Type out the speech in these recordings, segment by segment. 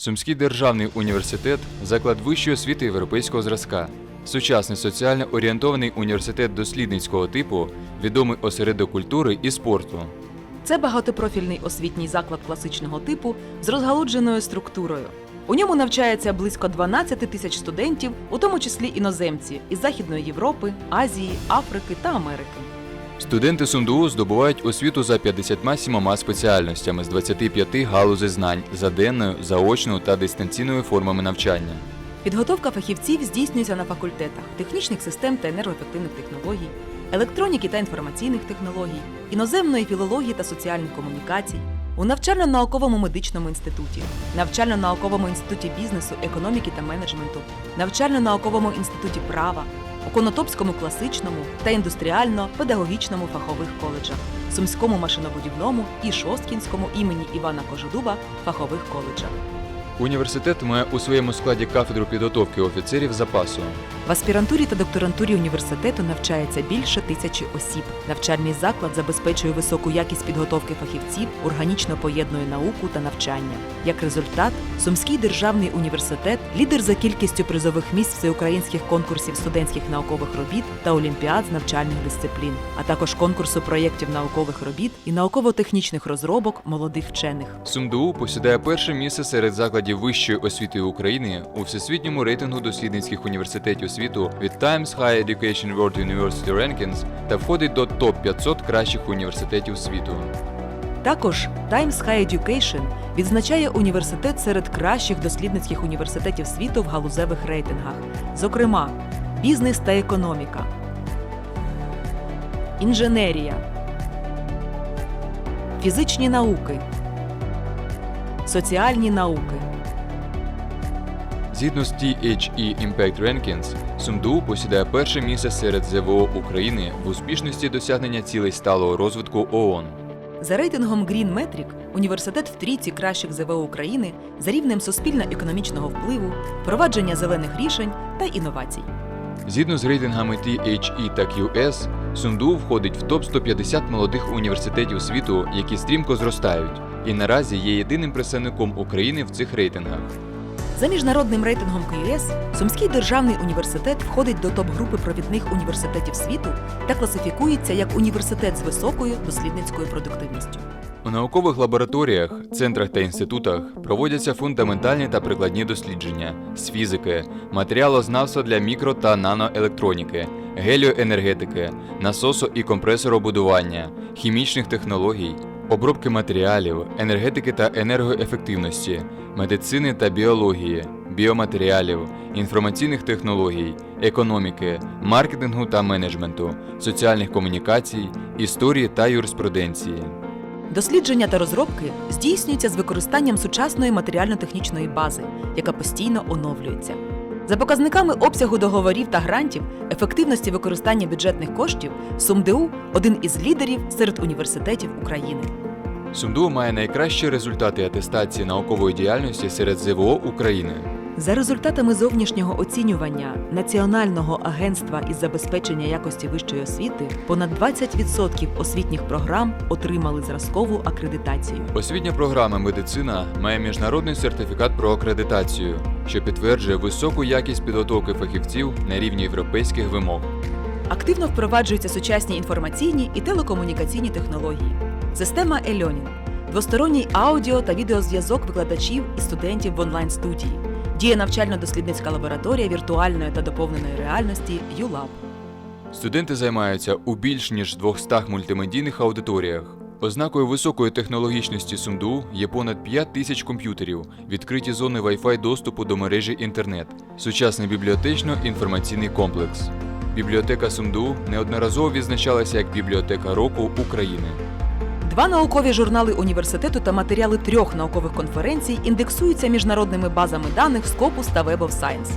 Сумський державний університет заклад вищої освіти європейського зразка. Сучасний соціально орієнтований університет дослідницького типу, відомий осередок культури і спорту. Це багатопрофільний освітній заклад класичного типу з розгалудженою структурою. У ньому навчається близько 12 тисяч студентів, у тому числі іноземці із Західної Європи, Азії, Африки та Америки. Студенти СумДУ здобувають освіту за 57 спеціальностями з 25 галузей знань за денною, заочною та дистанційною формами навчання. Підготовка фахівців здійснюється на факультетах технічних систем та енергоефективних технологій, електроніки та інформаційних технологій, іноземної філології та сольних комунікацій, у навчально-науковому медичному інституті, навчально-науковому інституті бізнесу, економіки та менеджменту, навчально-науковому інституті права, у Конотопському класичному та індустріально-педагогічному фахових коледжах, Сумському машинобудівному і Шосткінському імені Івана Кожедуба фахових коледжах. Університет має у своєму складі кафедру підготовки офіцерів запасу. В аспірантурі та докторантурі університету навчається більше тисячі осіб. Навчальний заклад забезпечує високу якість підготовки фахівців, органічно поєднує науку та навчання. Як результат, Сумський державний університет лідер за кількістю призових місць всеукраїнських конкурсів студентських наукових робіт та олімпіад з навчальних дисциплін, а також конкурсу проєктів наукових робіт і науково-технічних розробок молодих вчених. СумДУ посідає перше місце серед закладів вищої освіти України у всесвітньому рейтингу дослідницьких університетів світу від Times Higher Education World University Rankings та входить до топ 500 кращих університетів світу. Також Times High Education відзначає університет серед кращих дослідницьких університетів світу в галузевих рейтингах, зокрема, бізнес та економіка, інженерія, фізичні науки, соціальні науки. Згідно з THE Impact Rankings, СумДУ посідає перше місце серед ЗВО України в успішності досягнення цілей сталого розвитку ООН. За рейтингом Green Metric університет в трійці кращих ЗВО України за рівнем суспільно-економічного впливу, впровадження зелених рішень та інновацій. Згідно з рейтингами THE та QS, СумДУ входить в топ 150 молодих університетів світу, які стрімко зростають, і наразі є єдиним представником України в цих рейтингах. За міжнародним рейтингом QS, Сумський державний університет входить до топ-групи провідних університетів світу та класифікується як університет з високою дослідницькою продуктивністю. У наукових лабораторіях, центрах та інститутах проводяться фундаментальні та прикладні дослідження з фізики, матеріалознавства для мікро та наноелектроніки, геліоенергетики, насосо і компресоробудування, хімічних технологій, обробки матеріалів, енергетики та енергоефективності, медицини та біології, біоматеріалів, інформаційних технологій, економіки, маркетингу та менеджменту, соціальних комунікацій, історії та юриспруденції. Дослідження та розробки здійснюються з використанням сучасної матеріально-технічної бази, яка постійно оновлюється. За показниками обсягу договорів та грантів, ефективності використання бюджетних коштів, СумДУ один із лідерів серед університетів України. СумДУ має найкращі результати атестації наукової діяльності серед ЗВО України. За результатами зовнішнього оцінювання Національного агентства із забезпечення якості вищої освіти, понад 20% освітніх програм отримали зразкову акредитацію. Освітня програма медицина має міжнародний сертифікат про акредитацію, що підтверджує високу якість підготовки фахівців на рівні європейських вимог. Активно впроваджуються сучасні інформаційні і телекомунікаційні технології. Система e-learning – двосторонній аудіо та відеозв'язок викладачів і студентів в онлайн-студії. Діє навчально-дослідницька лабораторія віртуальної та доповненої реальності ULAB. Студенти займаються у більш ніж 200 мультимедійних аудиторіях. Ознакою високої технологічності СумДУ є понад 5 тисяч комп'ютерів, відкриті зони Wi-Fi доступу до мережі інтернет, сучасний бібліотечно-інформаційний комплекс. Бібліотека СумДУ неодноразово відзначалася як бібліотека року України. Два наукові журнали університету та матеріали трьох наукових конференцій індексуються міжнародними базами даних Scopus та Web of Science.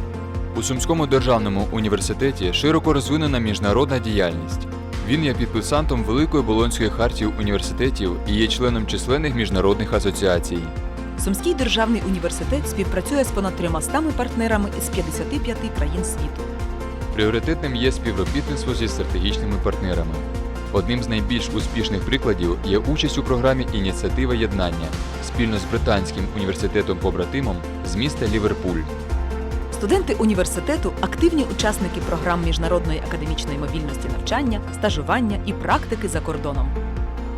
У Сумському державному університеті широко розвинена міжнародна діяльність. Він є підписантом Великої Болонської хартії університетів і є членом численних міжнародних асоціацій. Сумський державний університет співпрацює з понад 300 партнерами із 55 країн світу. Пріоритетним є співробітництво зі стратегічними партнерами. Одним з найбільш успішних прикладів є участь у програмі Ініціатива єднання спільно з британським університетом побратимом з міста Ліверпуль. Студенти університету активні учасники програм міжнародної академічної мобільності навчання, стажування і практики за кордоном.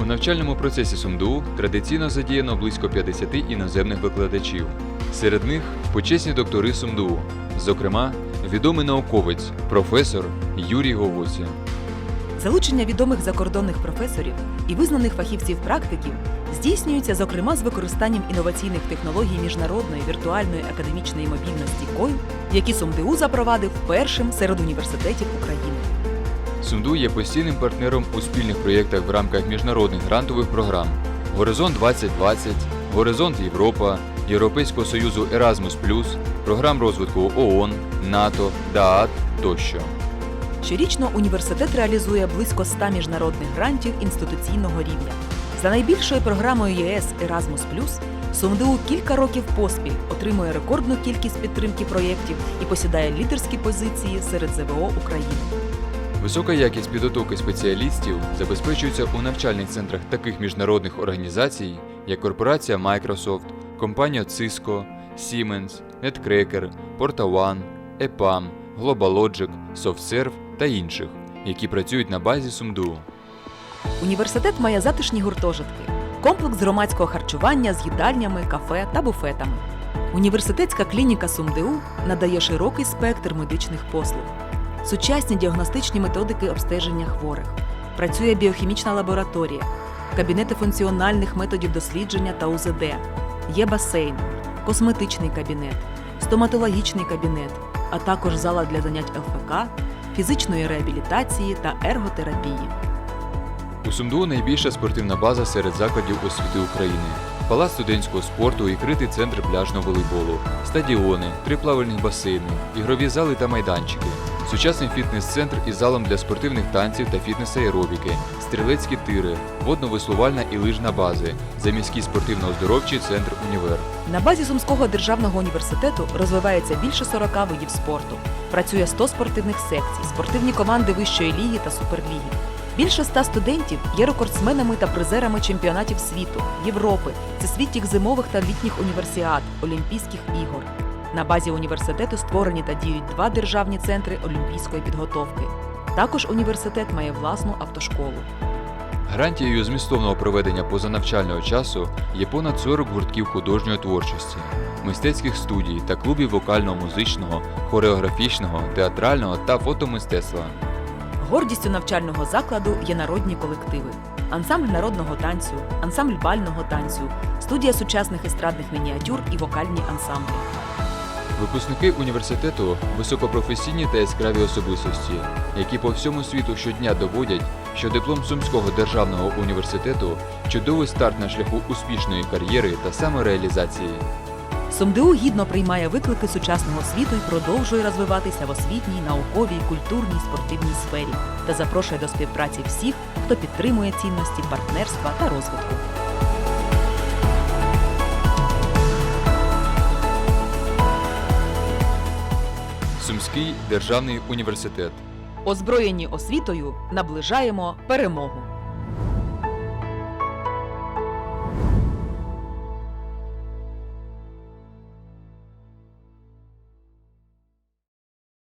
У навчальному процесі СумДУ традиційно задіяно близько 50 іноземних викладачів. Серед них почесні доктори СумДУ, зокрема, відомий науковець, професор Юрій Говуця. Залучення відомих закордонних професорів і визнаних фахівців-практиків здійснюється зокрема з використанням інноваційних технологій міжнародної віртуальної академічної мобільності КОЙ, які СумДУ запровадив першим серед університетів України. СумДУ є постійним партнером у спільних проєктах в рамках міжнародних грантових програм Горизонт 2020, Горизонт Європа, Європейського Союзу Erasmus+, програм розвитку ООН, НАТО, ДААТ тощо. Щорічно університет реалізує близько 100 міжнародних грантів інституційного рівня. За найбільшою програмою ЄС Erasmus+, СумДУ кілька років поспіль отримує рекордну кількість підтримки проєктів і посідає лідерські позиції серед ЗВО України. Висока якість підготовки спеціалістів забезпечується у навчальних центрах таких міжнародних організацій, як корпорація Microsoft, компанія Cisco, Siemens, Netcracker, PortaOne, EPAM, GlobalLogic, SoftServe та інших, які працюють на базі СумДУ. Університет має затишні гуртожитки, комплекс громадського харчування з їдальнями, кафе та буфетами. Університетська клініка СумДУ надає широкий спектр медичних послуг, сучасні діагностичні методики обстеження хворих, працює біохімічна лабораторія, кабінети функціональних методів дослідження та УЗД, є басейн, косметичний кабінет, стоматологічний кабінет, а також зала для занять ЛФК, фізичної реабілітації та ерготерапії. У СумДУ найбільша спортивна база серед закладів освіти України. Палац студентського спорту і критий центр пляжного волейболу, стадіони, три плавальних басейни, ігрові зали та майданчики, сучасний фітнес-центр із залом для спортивних танців та фітнес-аеробіки, стрілецькі тири, водно-веслувальна і лижна бази, заміський спортивно-оздоровчий центр Універ. На базі Сумського державного університету розвивається більше 40 видів спорту. Працює 100 спортивних секцій, спортивні команди вищої ліги та суперліги. Більше 100 студентів є рекордсменами та призерами чемпіонатів світу, Європи, всесвітніх зимових та літніх універсіад, Олімпійських ігор. На базі університету створені та діють два державні центри олімпійської підготовки. Також університет має власну автошколу. Гарантією змістовного проведення позанавчального часу є понад 40 гуртків художньої творчості, мистецьких студій та клубів вокально-музичного, хореографічного, театрального та фотомистецтва. Гордістю навчального закладу є народні колективи: ансамбль народного танцю, ансамбль бального танцю, студія сучасних естрадних мініатюр і вокальні ансамблі. Випускники університету високопрофесійні та яскраві особистості, які по всьому світу щодня доводять, що диплом Сумського державного університету чудовий старт на шляху успішної кар'єри та самореалізації. СумДУ гідно приймає виклики сучасного світу і продовжує розвиватися в освітній, науковій, культурній, спортивній сфері та запрошує до співпраці всіх, хто підтримує цінності партнерства та розвитку. Сумський державний університет. Озброєні освітою наближаємо перемогу.